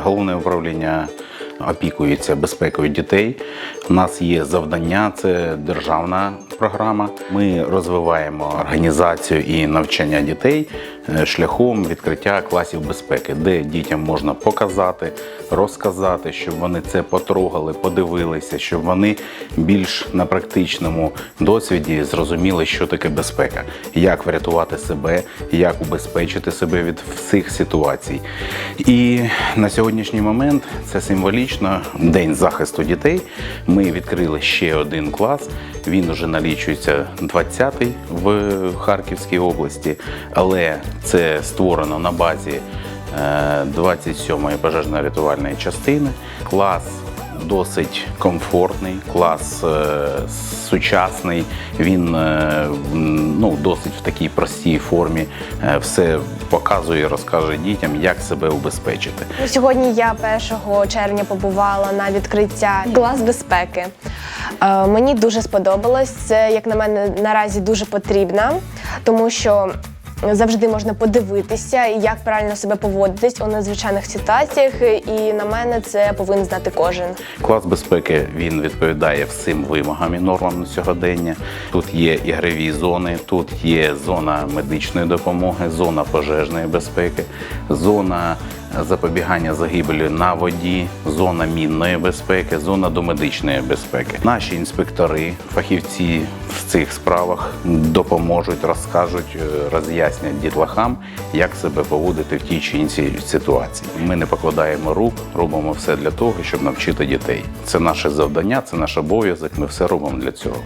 Головне управління опікується безпекою дітей. У нас є завдання, це державна програма. Ми розвиваємо організацію і навчання дітей е, шляхом відкриття класів безпеки, де дітям можна показати, розказати, щоб вони це потрогали, подивилися, щоб вони більш на практичному досвіді зрозуміли, що таке безпека, як врятувати себе, як убезпечити себе від всіх ситуацій. І на сьогоднішній момент це символічно День захисту дітей. Ми відкрили ще один клас. Він уже налічується 20-й в Харківській області, але це створено на базі е, 27-ї пожежно-рятувальної частини. Клас досить комфортний, клас е, сучасний. Він е, ну, досить в такій простій формі е, все показує, і розкаже дітям, як себе убезпечити. Ну, Сьогодні я 1 червня побувала на відкриття клас безпеки. Е, Мені дуже сподобалось. Це, як на мене, наразі дуже потрібно, тому що завжди можна подивитися, як правильно себе поводитись у надзвичайних ситуаціях. І на мене це повинен знати кожен. Клас безпеки він відповідає всім вимогам і нормам на сьогодення. Тут є ігрові зони, тут є зона медичної допомоги, зона пожежної безпеки, зона запобігання загибелі на воді, зона мінної безпеки, зона домедичної безпеки. Наші інспектори, фахівці в цих справах допоможуть, розкажуть, е, роз'яснять дітлахам, як себе поводити в тій чи іншій ситуації. Ми не покладаємо рук, робимо все для того, щоб навчити дітей. Це наше завдання, це наш обов'язок. Ми все робимо для цього.